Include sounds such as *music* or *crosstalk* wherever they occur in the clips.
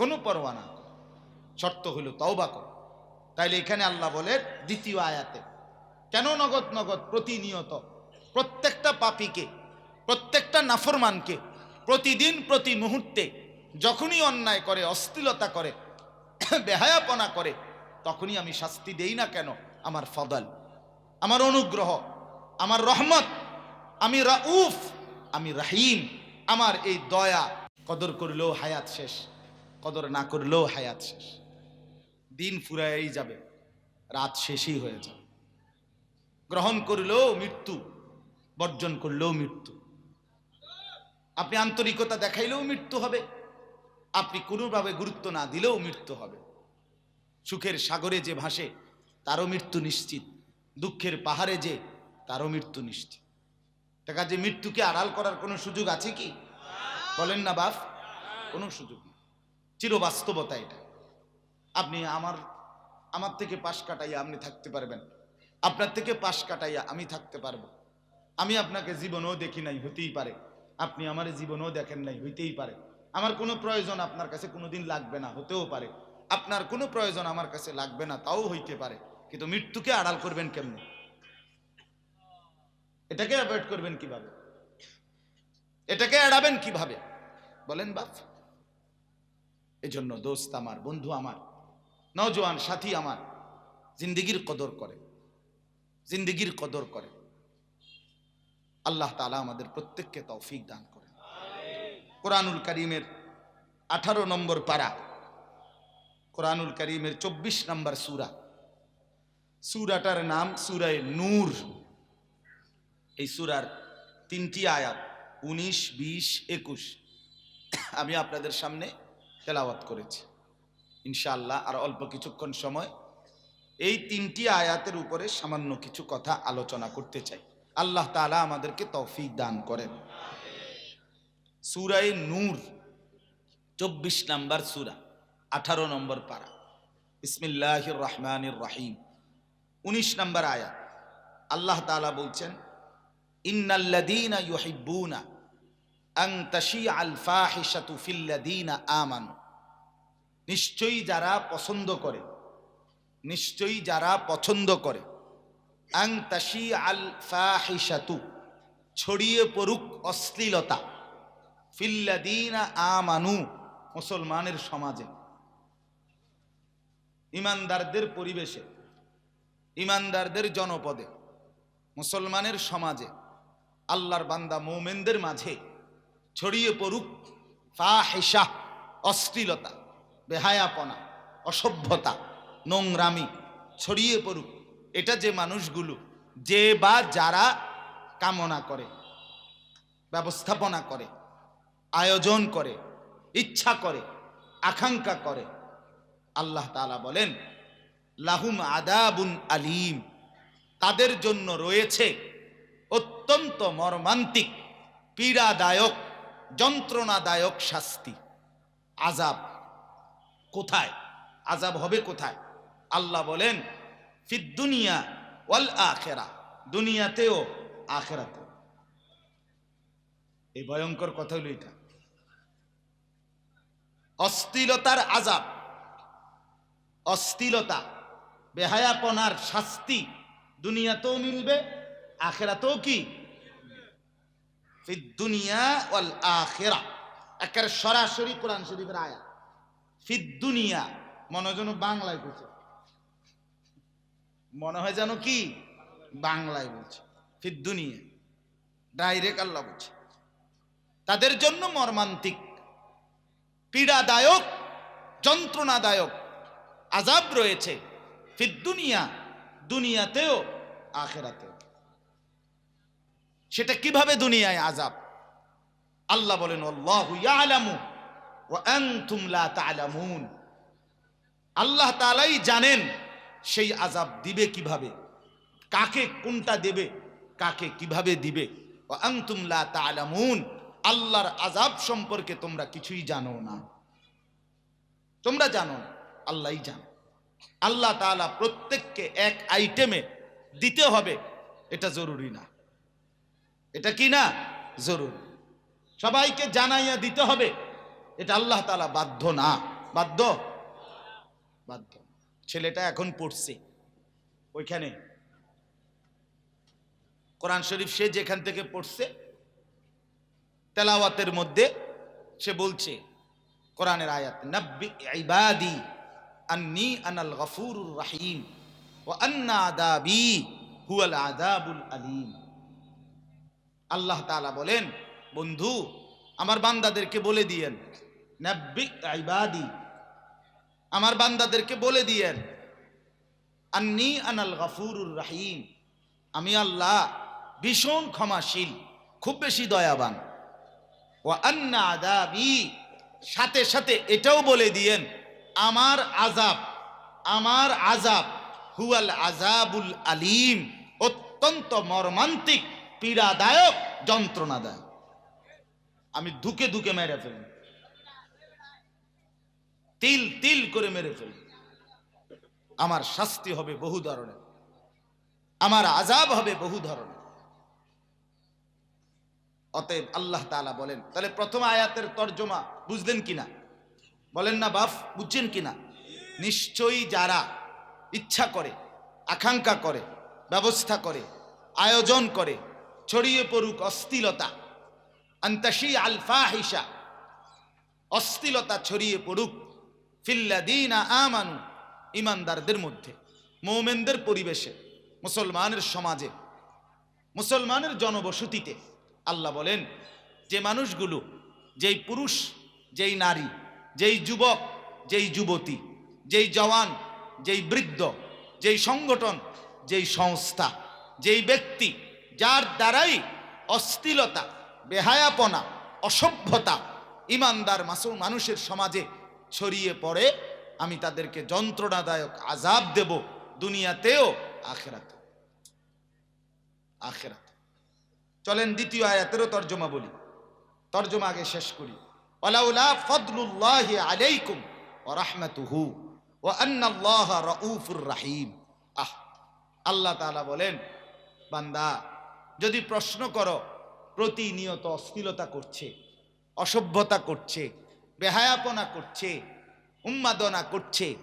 কোনো পরোয়া না শর্ত হইল তওবা করো। তাইলে এখানে আল্লাহ বলে দ্বিতীয় আয়াতে, কেন নগদ নগদ প্রতিনিয়ত? প্রত্যেকটা পাপীকে, প্রত্যেকটা নাফরমানকে প্রতিদিন প্রতি মুহূর্তে যখনই অন্যায় করে অস্থিলতা করে, *coughs* বেহায়াপনা করে, তখনই আমি শাস্তি দেই না কেন? আমার ফদল, আমার অনুগ্রহ, আমার রহমত, আমি রাউফ, আমি রাহিম, আমার এই দয়া কদর করলেও হায়াত শেষ। কদর না করলেও হায়াত শেষ। দিন ফুরাই যাবে, রাত শেষই হয়ে যাবে। গ্রহণ করলেও মৃত্যু, বর্জন করলেও মৃত্যু। আপনি আন্তরিকতা দেখাইলেও মৃত্যু হবে। আপনি কোনোভাবে গুরুত্ব না দিলেও মৃত্যু হবে। সুখের সাগরে যে ভাসে, তারও মৃত্যু নিশ্চিত। দুঃখের পাহাড়ে যে, তারও মৃত্যু নিশ্চিত। দেখা যে মৃত্যুকে আড়াল করার কোনো সুযোগ আছে কি? বলেন না বাপ, কোনো সুযোগ নেই। চিরবাস্তবতা এটা। আপনি আমার আমার থেকে পাশ কাটাইয়া আপনি থাকতে পারবেন। আপনার থেকে পাশ কাটাইয়া আমি থাকতে পারব। আমি আপনাকে জীবনেও দেখি নাই, হতেই পারে। আপনি আমার জীবনেও দেখেন নাই, হইতেই পারে। আমার কোনো প্রয়োজন আপনার কাছে কোনোদিন লাগবে না, হতেও পারে। আপনার কোনো প্রয়োজন আমার কাছে লাগবে না, তাও হইতে পারে। কিন্তু মৃত্যুকে আড়াল করবেন কেমনে? এটাকে অ্যাভয়েড করবেন কীভাবে? এটাকে এড়াবেন কীভাবে? বলেন বাপ এজন্য দোস্ত আমার, বন্ধু আমার নজওয়ান সাথী আমার, জিন্দিগির কদর করে, জিন্দিগির কদর করে। আল্লাহ তালা আমাদের প্রত্যেককে তৌফিক দান করে কোরআনুল করিমের আঠারো নম্বর পারা, কোরআনুল করিমের চব্বিশ নম্বর সুরা। সুরাটার নাম সুরায় নূর। এই সুরার তিনটি আয়াত, উনিশ, বিশ, একুশ। আমি আপনাদের সামনে তেলাওয়াত করেছি। ইনশাআল্লাহ আর অল্প কিছুক্ষণ সময় এই তিনটি আয়াতের উপরে সামান্য কিছু কথা আলোচনা করতে চাই। আল্লাহ তালা আমাদেরকে তৌফিক দান করেন। সুরায় নূর, চব্বিশ নাম্বার সুরা, আঠারো নম্বর পারা। ইসমিল্লাহ রহমানির রহিম। উনিশ নম্বর আয়াত। আল্লাহ তালা বলছেন, ইন্নাল্লাযীনা ইউহিব্বুনা আন তাশিআ আল ফাহিশাতু ফিল্লাযীনা আমানু। নিশ্চয়ই যারা পছন্দ করে। নিশ্চয়ই যারা পছন্দ করে। আং তাশি আল ফাহিশাতু, ছড়িয়ে পড়ুক অশ্লীলতা। ফিল্লাদিনা আমানু, মুসলমানের সমাজে। ইমানদারদের পরিবেশে, ইমানদারদের জনপদে, মুসলমানের সমাজে, আল্লাহর বান্দা মৌমেনদের মাঝে, ছড়িয়ে পড়ুক ফাহিশা, অশ্লীলতা। বেহায়াপনা, অসভ্যতা, নোংরামি ছড়িয়ে পড়ুক। এটা যে মানুষগুলো, যে বা যারা কামনা করে, ব্যবস্থাপনা করে, আয়োজন করে, ইচ্ছা করে, আকাঙ্ক্ষা করে, আল্লাহ তাআলা বলেন, লাহুম আদাবুন আলিম, তাদের জন্য রয়েছে অত্যন্ত মর্মান্তিক, পীড়াদায়ক, যন্ত্রণাদায়ক শাস্তি আজাব কোথায়? আজাব হবে কোথায়? আল্লাহ বলেন, ফিদ দুনিয়া ওয়াল আখেরা। দুনিয়াতেও আখেরাতেও এই ভয়ঙ্কর কথা হলো এটা। অস্থিলতার আজাব অস্থিলতা, বেহায়াপনার শাস্তি দুনিয়াতেও মিলবে, আখেরাতেও কি? দুনিয়া ওয়াল আখেরা। একের সরাসরি কোরআন শরীফের আয়া ফিদ দুনিয়া। মনে যেন বাংলায় বলছে। মনে হয় যেন কি? বাংলায় বলছে। ফিদ দুনিয়া। ডাইরেক্ট আল্লাহ বলছে। তাদের জন্য মর্মান্তিক, পীড়াদায়ক, যন্ত্রণাদায়ক আজাব রয়েছে। ফিদ দুনিয়া, দুনিয়াতেও, আখেরাতেও। সেটা কীভাবে দুনিয়ায় আজাব আল্লাহ বলেন, আল্লাহু ইয়ালামু আল্লাহ তাআলাই জানেন সেই আজাব দিবে কীভাবে, কাকে কোনটা দেবে, কাকে কীভাবে দিবে। ওয়া আনতুম লা তা'লামুন, আল্লাহর আজাব সম্পর্কে তোমরা কিছুই জানো না। তোমরা জানো না আল্লাহই জানো। আল্লাহ তাআলা প্রত্যেককে এক আইটেমে দিতে হবে, এটা জরুরি না। এটা কি না? জরুরি। সবাইকে জানাইয়া দিতে হবে এটা আল্লাহ তালা বাধ্য না। বাধ্য? বাধ্য। ছেলেটা এখন পড়ছে। ওইখানে। কোরআন শরীফ সে যেখান থেকে পড়ছে, তেলাওয়াতের মধ্যে সে বলছে, কোরআনের আয়াত, নব্বি ইবাদি আন্নি আনাল গফুরুর রাহিম ও আন্না আদাবি হুয়াল আদাবুল আলিম। আল্লাহ তাআলা বলেন, বন্ধু আমার বান্দাদেরকে বলে দিয়েন, নব্বি ইবাদি। আমার বান্দাদেরকে বলে দিয়েন, আন্নি আনাল গফুরুর রাহিম। আমি আল্লাহ ভীষণ ক্ষমাশীল, খুব বেশি দয়াবান। ও আন্না আদাবি সাথে সাথে এটাও বলে দিয়েন, আমার আজাব আমার আজাব হুয়াল আজাবুল আলিম। অত্যন্ত মর্মান্তিক, পীড়াদায়ক, যন্ত্রণাদায়ক। আমি ধুকে ধুকে মেরে ফেলি তিল তিল করে মেরে ফেলি আমার শাস্তি হবে বহু ধরনের। আমার আজাব হবে বহু ধরনের। অতএব আল্লাহ তাআলা বলেন, তাহলে প্রথম আয়াতের তর্জমা বুঝলেন কিনা? বলেন না, বাফ, বুঝছেন কিনা? নিশ্চয়ই যারা ইচ্ছা করে, আকাঙ্ক্ষা করে, ব্যবস্থা করে, আয়োজন করে, ছড়িয়ে পড়ুক অস্থিলতা আন্তাসি আলফা হিসা অস্থিলতা ছড়িয়ে পড়ুক, ফিল্লাদিনা আমানু, ইমানদারদের মধ্যে, মৌমেনদের পরিবেশে, মুসলমানের সমাজে, মুসলমানের জনবসতিতে। আল্লাহ বলেন, যে মানুষগুলো, যেই পুরুষ, যেই নারী, যেই যুবক, যেই যুবতী, যেই জওয়ান, যেই বৃদ্ধ, যেই সংগঠন, যেই সংস্থা, যেই ব্যক্তি, যার দ্বারাই অস্থিলতা বেহায়াপনা, অসভ্যতা। ইমানদার মাসু মানুষের সমাজে ছড়িয়ে পড়ে, আমি তাদেরকে যন্ত্রণাদায়ক আজাব দেব দুনিয়াতেও, আখেরাতে। আখেরাত। চলেন দ্বিতীয় আয়াতেরও তর্জমা বলি। তর্জমা আগে শেষ করি। ওয়ালাউলা ফদলুল্লাহি আলাইকুম ওয়া রাহমাতুহু ওয়া আন্নাল্লাহ রাউফুর রাহিম। আহ, আল্লাহ তাআলা বলেন, বান্দা, যদি প্রশ্ন করো প্রতিনিয়ত অশ্লীলতা করছে, অসভ্যতা করছে, বেহায়াপনা করছে, উন্মাদনা করছে,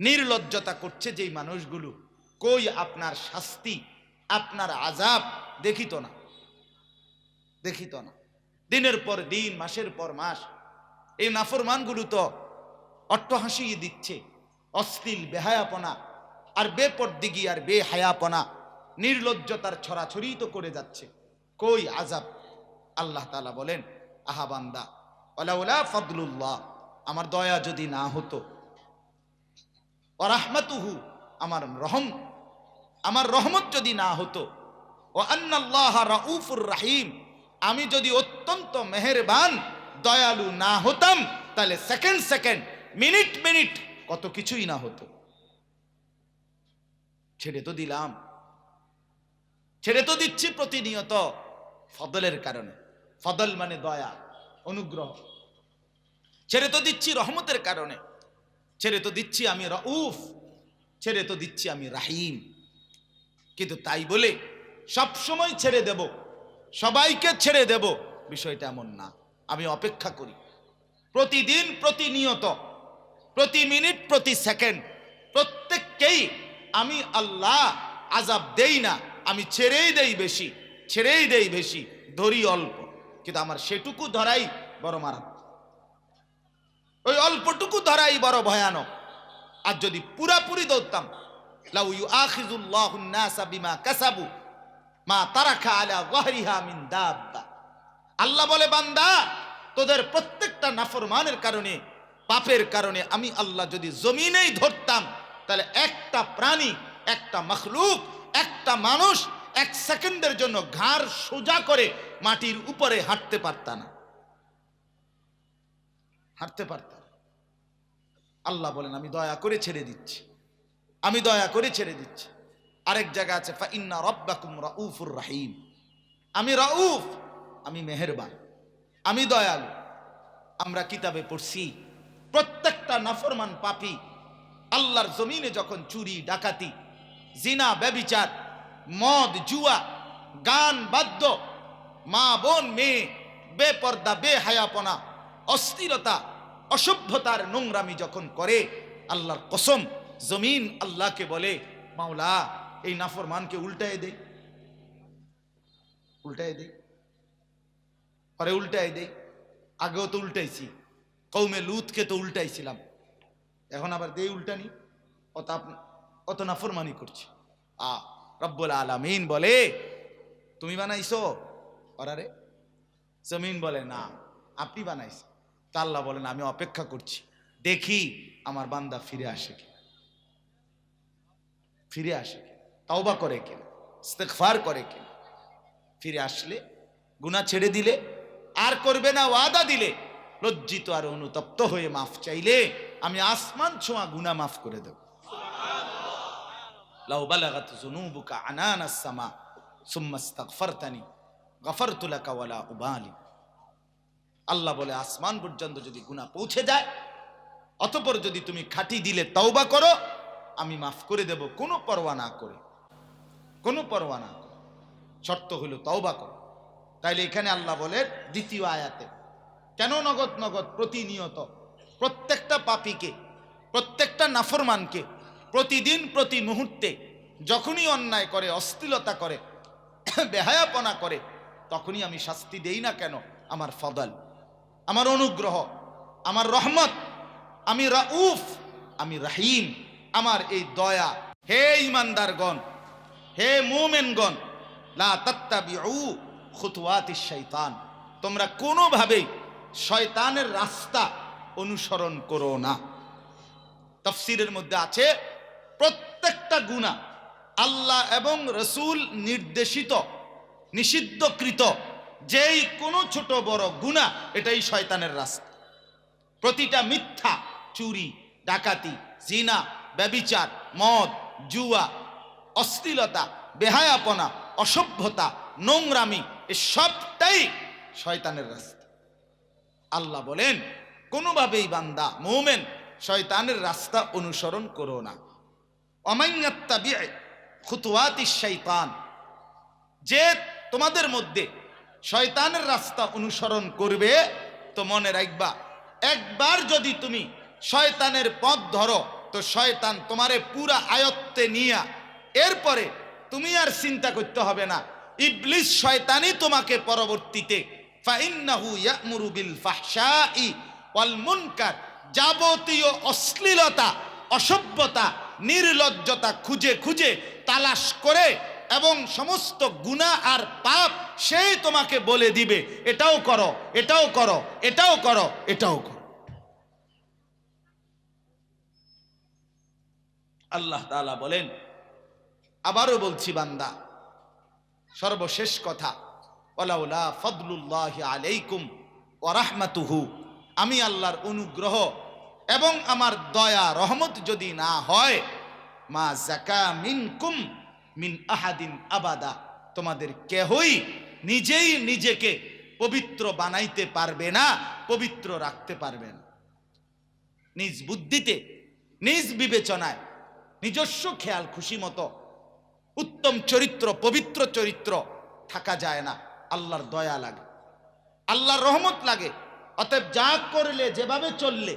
নির্লজ্জতা করছে যেই মানুষগুলো। কই আপনার শাস্তি, আপনার আজাব দেখিত না। দেখিত না। দিনের পর দিন, মাসের পর মাস, এই নাফরমানগুলো তো অট্টহাসিয়ে দিচ্ছে, অশ্লীল বেহায়াপনা আর বেপরদিগি আর বেহায়াপনা, নির্লজ্জতার ছড়াছড়ি তো করে যাচ্ছে। কই আজাব আল্লাহ তালা বলেন, আহা বান্দা ওলা ফদলুল্লাহ, আমার দয়া যদি না হতো অরাহমাতুহু আমার রহম, আমার রহমত যদি না হতো ও আন্নাল্লাহ রাউফুর রাহিম, আমি যদি অত্যন্ত মেহেরবান, দয়ালু না হতাম, তাহলে সেকেন্ড সেকেন্ড, মিনিট মিনিট কত কিছুই না হতো। ছেড়ে তো দিলাম। ছেড়ে তো দিচ্ছি প্রতিনিয়ত ফদলের কারণে। ফদল মানে দয়া, অনুগ্রহ। ছেড়ে তো দিচ্ছি রহমতের কারণে। ছেড়ে তো দিচ্ছি আমি রউফ, ছেড়ে তো দিচ্ছি আমি রাহিম। কিন্তু তাই বলে সব সময় ছেড়ে দেব, সবাইকে ছেড়ে দেব বিষয়টা এমন না। আমি অপেক্ষা করি। প্রতিদিন প্রতিনিয়ত, প্রতি মিনিট, প্রতি সেকেন্ড, প্রত্যেককেই আমি আল্লাহ আজাব দেই না, আমি ছেড়েই দেই বেশি, ছেড়েই দেই বেশি, ধরি অল্প। কিন্তু আমার সেটুকু ধরাই বড় মারাত্মক। ওই অল্পটুকু ধরাই বড় ভয়ানক। আর যদি পুরাপুরি দৌড়তাম আল্লাহ বলে, বান্দা, তোদের প্রত্যেকটা নাফরমানের কারণে, পাপের কারণে আমি আল্লাহ যদি জমিনেই ধরতাম, তাহলে একটা প্রাণী, একটা মখলুক, একটা মানুষ এক সেকেন্ডের জন্য ঘাড় সোজা করে মাটির উপরে হাঁটতে পারত না। হাঁটতে পারত আল্লাহ বলেন, আমি দয়া করে ছেড়ে দিচ্ছি। আমি দয়া করে ছেড়ে দিচ্ছি। আরেক জায়গা আছে, ফা ইন্না রব্বাকুম রাউফুর রাহিম। আমি রাউফ, আমি মেহেরবান, আমি দয়ালু। আমরা কিতাবে পড়ছি, প্রত্যেকটা নাফরমান পাপি আল্লাহর জমিনে যখন চুরি, ডাকাতি, জিনা, ব্যবিচার, মদ, জুয়া, গান, বাদ্য মা বোন মেয়ে, বেপর্দা, বেহায়াপনা, অস্থিরতা অসভ্যতার নোংরামি যখন করে, আল্লাহর কসম, জমিন আল্লাহকে বলে, মাওলা, এই নাফরমানকে উল্টায় দে। উল্টায় দে। পরে উল্টায় দে। আগেও তো উল্টাইছি। কৌমে লুতকে তো উল্টাইছিলাম। এখন আবার দে উল্টানি। অত অত নাফরমানি করছি। আ, রব্বুল আলামিন বলে, তুমি বানাইছো ওরারে জমিন বলে, না, আপনি বানাইছে তা আল্লাহ বলেন, আমি অপেক্ষা করছি, দেখি আমার বান্দা ফিরে আসে কি ফিরে আসে তাওবা করে কিনা? ইস্তেগফার করে কিনা? ফিরে আসলে, গুনাহ ছেড়ে দিলে, আর করবে না, ওয়াদা দিলে, লজ্জিত আর অনুতপ্ত হয়ে মাফ চাইলে, আমি আসমান ছোঁয়া গুনাহ মাফ করে দেব। লাউ বালাগাত যুনুবুকা আনানাস সামা, সুম্মা ইস্তাগফারতানি গফারতু লাকা ওয়ালা উবালি। আল্লাহ বলে, আসমান পর্যন্ত যদি গুনাহ পৌঁছে যায়, অতপর যদি তুমি খাঁটি দিলে তওবা করো, আমি মাফ করে দেব, কোনো পরোয়া না করে। কোনো পরোয়া না করে। শর্ত হলো তওবা করো। তাইলে এখানে আল্লাহ বলে, দ্বিতীয় আয়াতে, কেন নগদ নগদ প্রতিনিয়ত প্রত্যেকটা পাপীকে, প্রত্যেকটা নাফরমানকে প্রতিদিন, প্রতি মুহূর্তে যখনই অন্যায় করে অস্থিলতা করে, *coughs* বেহায়াপনা করে তখনই আমি শাস্তি দেই না কেন? আমার ফদল, আমার অনুগ্রহ, আমার রহমত, আমি রাউফ, আমি রাহিম, আমার এই দয়া। হে ইমানদারগণ, হে মোমেনগণ, লা তাত্তাবিউ খুতুয়াতিশ শাইতান, তোমরা কোনোভাবেই শয়তানের রাস্তা অনুসরণ করো না। তফসিরের মধ্যে আছে, প্রত্যেকটা গুণা আল্লাহ এবং রসুল নির্দেশিত নিষিদ্ধকৃত। যেই কোনো ছোট বড় গুণা, এটাই শয়তানের রাস্তা। প্রতিটা মিথ্যা, চুরি, ডাকাতি, জিনা, ব্যবিচার, মদ, জুয়া, অশ্লীলতা, বেহায়াপনা, অসভ্যতা, নোংরামি সবটাই শয়তানের রাস্তা। আল্লাহ বলেন, কোনোভাবেই বান্দা, মোমেন, শয়তানের রাস্তা অনুসরণ করো না। অমাইয়াত্তাবি খুতুয়াতি শৈতান যে তোমাদের মধ্যে শয়তানের রাস্তা অনুসরণ করবে, তো মনে রাখবা, একবার যদি তুমি শয়তানের পথ ধরো, তো শয়তান তোমারে পুরা আয়ত্তে নিয়া, এরপরে তুমি আর চিন্তা করতে হবে না। ইবলিস শয়তানই তোমাকে পরবর্তীতে, ফাইন্নাহু ইয়ামুরু বিল ফাহশাই ওয়াল মুনকার, যাবতীয় অশ্লীলতা, অসভ্যতা, নির্লজ্জতা খুঁজে খুঁজে তালাশ করে এবং সমস্ত গুনাহ আর পাপ সেই তোমাকে বলে দিবে, এটাও করো এটাও করো এটাও করো এটাও করো। আল্লাহ তাআলা বলেন, আবারও বলছি বান্দা, সর্বশেষ কথা ওলাউলা ফদলুল্লাহ আলাইকুম ওরাহমাতুহু আমি আল্লাহর অনুগ্রহ এবং আমার দয়া, রহমত যদি না হয়, মা জাকা মিনকুম মিন আহাদিন আবাদা। তোমাদের কেহই নিজেই নিজেকে পবিত্র বানাইতে পারবে না, পবিত্র রাখতে পারবে না। নিজ বুদ্ধিতে, নিজ বিবেচনায়, নিজস্ব খেয়াল খুশি মতো, উত্তম চরিত্র, পবিত্র চরিত্র থাকা যায় না। আল্লাহর দয়া লাগে, আল্লাহর রহমত লাগে। অতএব যা করলে, যেভাবে চললে,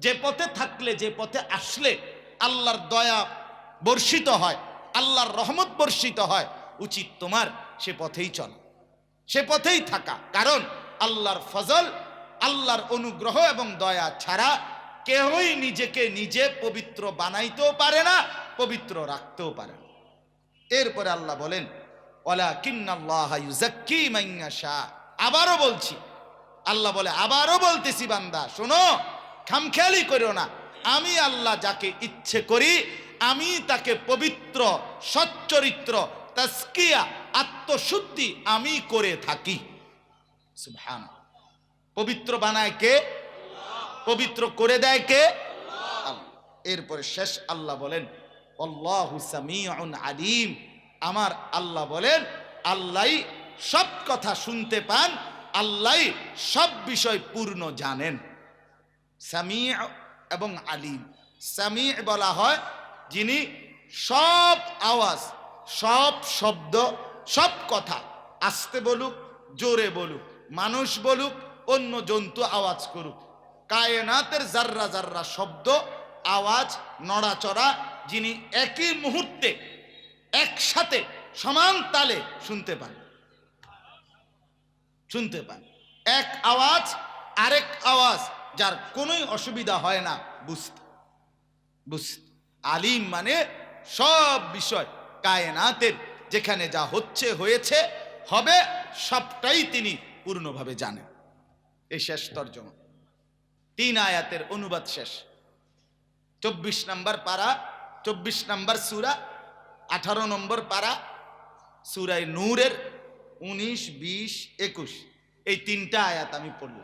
যে পথে থাকলে, যে পথে আসলে, আল্লাহর দয়া বর্ষিত হয়। আল্লাহর রহমত বর্ষিত হয়, উচিত তোমার সে পথেই চল। সে পথেই থাকা। কারণ আল্লাহর ফজল, আল্লাহর অনুগ্রহ এবং দয়া ছাড়া কেউই নিজেকে নিজে পবিত্র বানাইতেও পারে না, পবিত্র রাখতেও পারে না। এরপরে আল্লাহ বলেন ওলা কিন্নাল্লাহ মাইয়াশা। আবারও বলছি, আল্লাহ বলে, আবারও বলতেছি বান্দা, শোনো, খামখেয়ালি করো না। আমি আল্লাহ যাকে ইচ্ছে করি আমি তাকে পবিত্র, সচ্চরিত্র তাস্কিয়া আত্মশুদ্ধি আমি করে থাকি। সুবহান পবিত্র বানায় কে? পবিত্র করে দেয় কে? এরপরে শেষ আল্লাহ বলেন, আল্লাহু সামিউন আলিম। আমার আল্লাহ বলেন আল্লাহ সব কথা শুনতে পান আল্লাহ সব বিষয় পূর্ণ জানেন। সামি এবং আলিম। সামি বলা হয় যিনি সব আওয়াজ, সব শব্দ, সব কথা আস্তে বলুক, জোরে বলুক, মানুষ বলুক, অন্য জন্তু আওয়াজ করুক। কায়নাতের জাররা জাররা শব্দ, আওয়াজ, নড়াচড়া, যিনি একই মুহূর্তে একসাথে সমান তালে শুনতে পান। শুনতে পান। এক আওয়াজ, আরেক আওয়াজ, যার কোনোই অসুবিধা হয় না, বুঝতে বুঝতে। আলিম মানে সব বিষয়। কায়নাতের যেখানে যা হচ্ছে, হয়েছে, হবে, সবটাই তিনি পূর্ণভাবে জানেন। এই শেষ তর্জমা। তিন আয়াতের অনুবাদ শেষ। চব্বিশ নম্বর পারা, চব্বিশ নম্বর সুরা, আঠারো নম্বর পারা, সুরায় নূরের উনিশ, বিশ, একুশ। এই তিনটা আয়াত আমি পড়লাম।